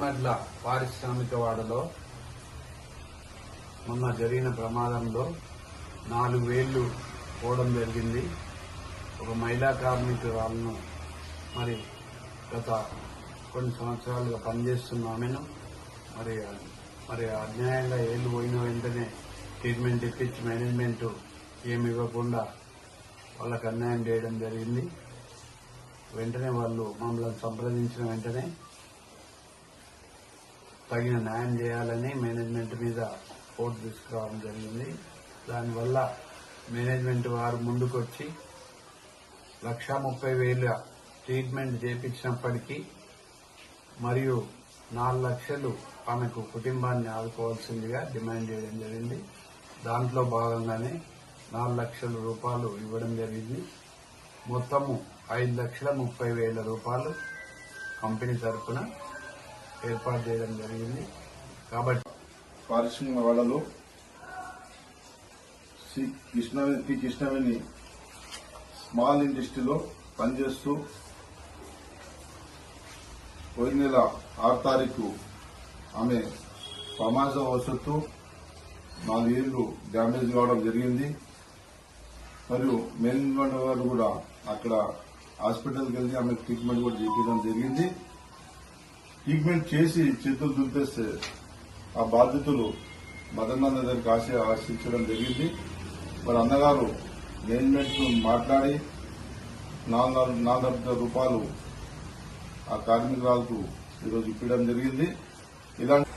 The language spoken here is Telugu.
ఎర్రనడ్ల పారిశ్రామిక వాడలో మొన్న జరిగిన ప్రమాదంలో నాలుగు వేళ్ళు పోవడం జరిగింది. ఒక మహిళా కార్మికురాలను మరి గత కొన్ని సంవత్సరాలుగా పనిచేస్తున్న ఆమెను మరి మరి అన్యాయంగా ఏళ్ళు పోయిన వెంటనే ట్రీట్మెంట్ ఇప్పించి మేనేజ్మెంట్ ఏమి ఇవ్వకుండా వాళ్ళకు అన్యాయం చేయడం జరిగింది. వెంటనే వాళ్ళు మమ్మల్ని సంప్రదించిన వెంటనే తగిన న్యాయం చేయాలని మేనేజ్మెంట్ మీద కోర్టు తీసుకురావడం జరిగింది. దానివల్ల మేనేజ్మెంట్ వారు ముందుకొచ్చి లక్షా ముప్పై వేల ట్రీట్మెంట్ చేపించినప్పటికీ మరియు నాలుగు లక్షలు ఆమెకు కుటుంబాన్ని ఆదుకోవాల్సిందిగా డిమాండ్ చేయడం జరిగింది. దాంట్లో భాగంగానే నాలుగు లక్షల రూపాయలు ఇవ్వడం జరిగింది. మొత్తము ఐదు లక్షల ముప్పై వేల రూపాయలు కంపెనీ తరఫున ఏర్పాటు చేయడం జరిగింది. కాబట్టి పారిశ్రామిక వాళ్ళలో శ్రీ కృష్ణవేణి పి కృష్ణవేణి స్మాల్ ఇండస్ట్రీలో పనిచేస్తూ పోయిన నెల ఆరు తారీఖు ఆమె ప్రమాదవశత్తు నాలుగేళ్ళు డ్యామేజ్ కావడం జరిగింది. మరియు మేనేజ్మెంట్ వారు కూడా అక్కడ హాస్పిటల్కి వెళ్ళి ఆమె ట్రీట్మెంట్ కూడా చేయించడం జరిగింది. ట్రీట్మెంట్ చేసి చేతులు దులిపేస్తే ఆ బాధితులు మదన్న దగ్గరికి ఆశ ఆశించడం జరిగింది. మరి అన్నగారు మేనేజ్మెంట్ మాట్లాడి నాలుగు నాలుగు రూపాయలు ఆ కార్మికురాలకు ఈరోజు ఇప్పించడం జరిగింది. ఇలాంటి